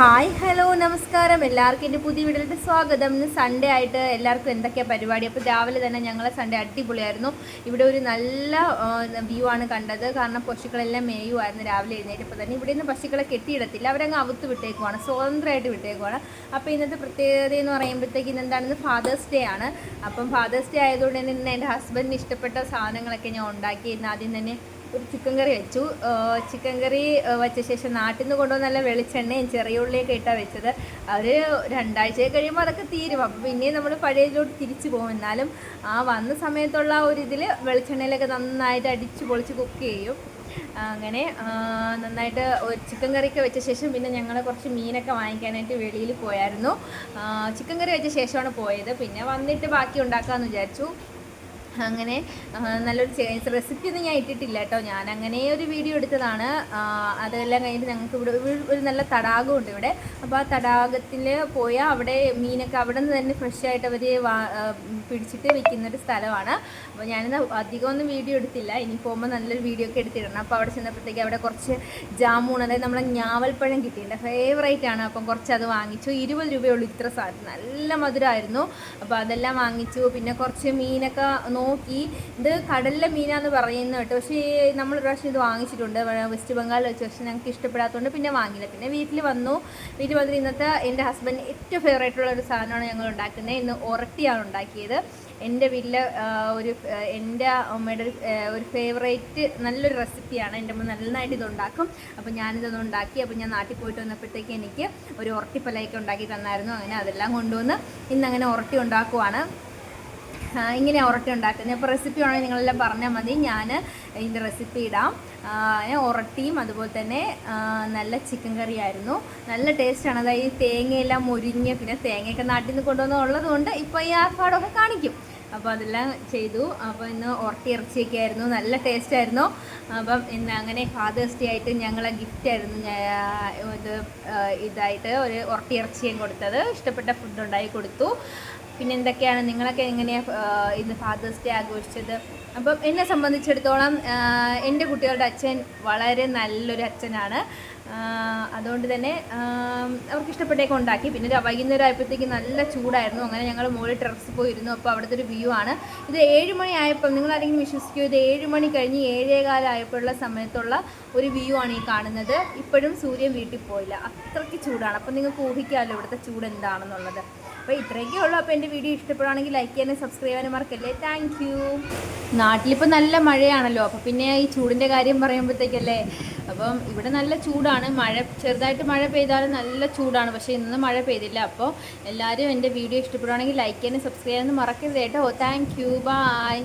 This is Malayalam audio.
ഹായ് ഹലോ നമസ്കാരം. എല്ലാവർക്കും എന്റെ പുതിയ വീഡിയോയിലേക്ക് സ്വാഗതം. ഇന്ന് സൺഡേ ആയിട്ട് എല്ലാവർക്കും എന്തൊക്കെയാണ് പരിപാടി? അപ്പോൾ രാവിലെ തന്നെ ഞങ്ങളെ സൺഡേ അടിപൊളിയായിരുന്നു. ഇവിടെ ഒരു നല്ല വ്യൂ ആണ് കണ്ടത്. കാരണം പശുക്കളെല്ലാം മേയുമായിരുന്നു രാവിലെ എഴുന്നേറ്റപ്പോൾ തന്നെ ഇവിടെ നിന്ന് പശുക്കളെ കെട്ടിയിടത്തില്ല. അവരങ്ങ് അവത്ത് വിട്ടേക്കുവാണ്. സ്വതന്ത്രമായിട്ട് വിട്ടേക്കുവാണ്. അപ്പോൾ ഇന്നത്തെ പ്രത്യേകത എന്ന് പറയുമ്പോഴത്തേക്ക് ഇന്ന് എന്താണെന്ന് ഫാദേഴ്സ് ഡേ ആണ്. അപ്പം ഫാദേഴ്സ് ഡേ ആയതുകൊണ്ട് തന്നെ ഇന്ന് എന്റെ ഹസ്ബൻഡിന് ഇഷ്ടപ്പെട്ട സാധനങ്ങളൊക്കെ ഞാൻ ഉണ്ടാക്കി. ഇന്ന് ആദ്യം തന്നെ ഒരു ചിക്കൻ കറി വെച്ചു. ചിക്കൻ കറി വെച്ച ശേഷം നാട്ടിൽ നിന്ന് കൊണ്ടുവന്ന നല്ല വെളിച്ചെണ്ണയും ചെറിയ ഉള്ളിയൊക്കെ ഇട്ടാണ് വെച്ചത്. അവർ രണ്ടാഴ്ച കഴിയുമ്പോൾ അതൊക്കെ തീരും. അപ്പോൾ പിന്നെയും നമ്മൾ പഴയതിലോട്ട് തിരിച്ചു പോകും. എന്നാലും ആ വന്ന സമയത്തുള്ള ആ ഒരു ഇതിൽ വെളിച്ചെണ്ണയിലൊക്കെ നന്നായിട്ട് അടിച്ച് പൊളിച്ച് കുക്ക് ചെയ്യും. അങ്ങനെ നന്നായിട്ട് ഒരു ചിക്കൻ കറിയൊക്കെ വെച്ച ശേഷം പിന്നെ ഞങ്ങൾ കുറച്ച് മീനൊക്കെ വാങ്ങിക്കാനായിട്ട് വെളിയിൽ പോയായിരുന്നു. ചിക്കൻ കറി വെച്ച ശേഷമാണ് പോയത്. പിന്നെ വന്നിട്ട് ബാക്കി ഉണ്ടാക്കാമെന്ന് വിചാരിച്ചു. അങ്ങനെ നല്ലൊരു റെസിപ്പി ഒന്നും ഞാൻ ഇട്ടിട്ടില്ല കേട്ടോ. ഞാൻ അങ്ങനെ ഒരു വീഡിയോ എടുത്തതാണ്. അതെല്ലാം കഴിഞ്ഞിട്ട് ഞങ്ങൾക്ക് ഇവിടെ ഒരു- നല്ല തടാകമുണ്ട് ഇവിടെ. അപ്പോൾ ആ തടാകത്തിൽ പോയാൽ അവിടെ മീനൊക്കെ അവിടെ നിന്ന് തന്നെ ഫ്രഷ് ആയിട്ട് അവർ പിടിച്ചിട്ട് വിൽക്കുന്ന ഒരു സ്ഥലമാണ്. അപ്പോൾ ഞാനിന്ന് അധികമൊന്നും വീഡിയോ എടുത്തില്ല. ഇനി പോകുമ്പോൾ നല്ലൊരു വീഡിയോ ഒക്കെ എടുത്തിടണം. അപ്പോൾ അവിടെ ചെന്നപ്പോഴത്തേക്ക് അവിടെ കുറച്ച് ജാമൂൺ അതായത് നമ്മളെ ഞാവൽപ്പഴം കിട്ടിയിട്ടുണ്ട്. ഫേവറേറ്റ് ആണ്. അപ്പം കുറച്ച് അത് വാങ്ങിച്ചു. ഇരുപത് രൂപയുള്ളൂ ഇത്ര സാധനം. നല്ല മധുരമായിരുന്നു അപ്പോൾ അതെല്ലാം വാങ്ങിച്ചു. പിന്നെ കുറച്ച് മീനൊക്കെ നോക്കി. ഇത് കടലിലെ മീനാന്ന് പറയുന്നത് കേട്ടോ. പക്ഷേ നമ്മൾ പ്രാവശ്യം ഇത് വാങ്ങിച്ചിട്ടുണ്ട്. വെസ്റ്റ് ബംഗാളിൽ വെച്ച്. പക്ഷേ ഞങ്ങൾക്ക് ഇഷ്ടപ്പെടാത്തതുകൊണ്ട് പിന്നെ വാങ്ങിയില്ല. പിന്നെ വീട്ടിൽ വന്നു. വീട്ടിൽ വന്നിട്ട് ഇന്നത്തെ എന്റെ ഹസ്ബൻഡ് ഏറ്റവും ഫേവറേറ്റ് ഉള്ള ഒരു സാധനമാണ് ഞങ്ങൾ ഉണ്ടാക്കുന്നത്. ഇന്ന് ഉറട്ടിയാണ് ഉണ്ടാക്കിയത്. എന്റെ വീട്ടിൽ ഒരു എന്റെ അമ്മയുടെ ഒരു ഫേവറേറ്റ് നല്ലൊരു റെസിപ്പിയാണ് എന്റെ അമ്മ നന്നായിട്ട് ഇതുണ്ടാക്കും അപ്പോൾ ഞാനിതൊന്ന് ഉണ്ടാക്കി. അപ്പോൾ ഞാൻ നാട്ടിൽ പോയിട്ട് വന്നപ്പോഴത്തേക്ക് എനിക്ക് ഒരു ഉറട്ടിപ്പലയൊക്കെ ഉണ്ടാക്കി തന്നായിരുന്നു. അങ്ങനെ അതെല്ലാം കൊണ്ടുവന്ന് ഇന്നങ്ങനെ ഉറട്ടി ഉണ്ടാക്കുവാണ്. ഇങ്ങനെ ഉറട്ടി ഉണ്ടാക്കുന്നത്. അപ്പോൾ റെസിപ്പി ആണെങ്കിൽ നിങ്ങളെല്ലാം പറഞ്ഞാൽ മതി. ഞാൻ ഇതിന്റെ റെസിപ്പി ഇടാം. ഉറട്ടിയും അതുപോലെ തന്നെ നല്ല ചിക്കൻ കറി ആയിരുന്നു. നല്ല ടേസ്റ്റാണ് അതായത് ഈ തേങ്ങയെല്ലാം മുരിഞ്ഞ് പിന്നെ തേങ്ങയൊക്കെ നാട്ടിൽ നിന്ന് കൊണ്ടുവന്ന് ഉള്ളതുകൊണ്ട് ഇപ്പോൾ ഈ ആർഭാടമൊക്കെ കാണിക്കും. അപ്പോൾ അതെല്ലാം ചെയ്തു. അപ്പോൾ ഇന്ന് ഉറട്ടി ഇറച്ചിയൊക്കെ ആയിരുന്നു. നല്ല ടേസ്റ്റ് ആയിരുന്നു. അപ്പം ഇന്ന് അങ്ങനെ ഫാദേഴ്സ് ഡേ ആയിട്ട് ഞങ്ങളെ ഗിഫ്റ്റ് ആയിരുന്നു. ഇത് ഇതായിട്ട് ഒരു ഉറട്ടി ഇറച്ചിയും കൊടുത്തത്. ഇഷ്ടപ്പെട്ട ഫുഡ് ഉണ്ടായി കൊടുത്തു. പിന്നെ എന്തൊക്കെയാണ് നിങ്ങളൊക്കെ എങ്ങനെയാണ് ഇന്ന് ഫാദേഴ്സ് ഡേ ആഘോഷിച്ചത്? അപ്പം എന്നെ സംബന്ധിച്ചിടത്തോളം എന്റെ കുട്ടികളുടെ അച്ഛൻ വളരെ നല്ലൊരു അച്ഛനാണ്. അതുകൊണ്ട് തന്നെ അവർക്ക് ഇഷ്ടപ്പെട്ടേക്ക് ഉണ്ടാക്കി. പിന്നെ വൈകുന്നേരം ആയപ്പോഴത്തേക്ക് നല്ല ചൂടായിരുന്നു. അങ്ങനെ ഞങ്ങൾ മുകളിൽ ടെറസ് പോയിരുന്നു. അപ്പോൾ അവിടുത്തെ ഒരു വ്യൂ ആണ്. ഇത് ഏഴ് മണി ആയപ്പോൾ നിങ്ങൾ ആരെങ്കിലും വിശ്വസിക്കുമോ ഇത് ഏഴ് മണി കഴിഞ്ഞ് ഏഴേകാലം ആയപ്പോഴുള്ള സമയത്തുള്ള ഒരു വ്യൂ ആണ് ഈ കാണുന്നത്. ഇപ്പോഴും സൂര്യൻ വീട്ടിൽ പോയില്ല. അത്രയ്ക്ക് ചൂടാണ്. അപ്പോൾ നിങ്ങൾക്ക് ഊഹിക്കാമല്ലോ ഇവിടുത്തെ ചൂട് എന്താണെന്നുള്ളത് അപ്പോൾ ഇത്രയൊക്കെ ഉള്ളൂ. അപ്പോൾ എന്റെ വീഡിയോ ഇഷ്ടപ്പെടുകയാണെങ്കിൽ ലൈക്ക് ചെയ്യാനും സബ്സ്ക്രൈബ് ചെയ്യാനും മറക്കല്ലേ. താങ്ക് യു നാട്ടിലിപ്പോൾ നല്ല മഴയാണല്ലോ. അപ്പോൾ പിന്നെ ഈ ചൂടിന്റെ കാര്യം പറയുമ്പോഴത്തേക്കല്ലേ? അപ്പം ഇവിടെ നല്ല ചൂടാണ്. മഴ ചെറുതായിട്ട് മഴ പെയ്താലും നല്ല ചൂടാണ്. പക്ഷേ ഇന്ന് മഴ പെയ്തില്ല. അപ്പോൾ എല്ലാവരും എന്റെ വീഡിയോ ഇഷ്ടപ്പെടുകയാണെങ്കിൽ ലൈക്ക് ചെയ്യാനും സബ്സ്ക്രൈബ് ചെയ്യാനും മറക്കരുത് കേട്ടോ. Thank you by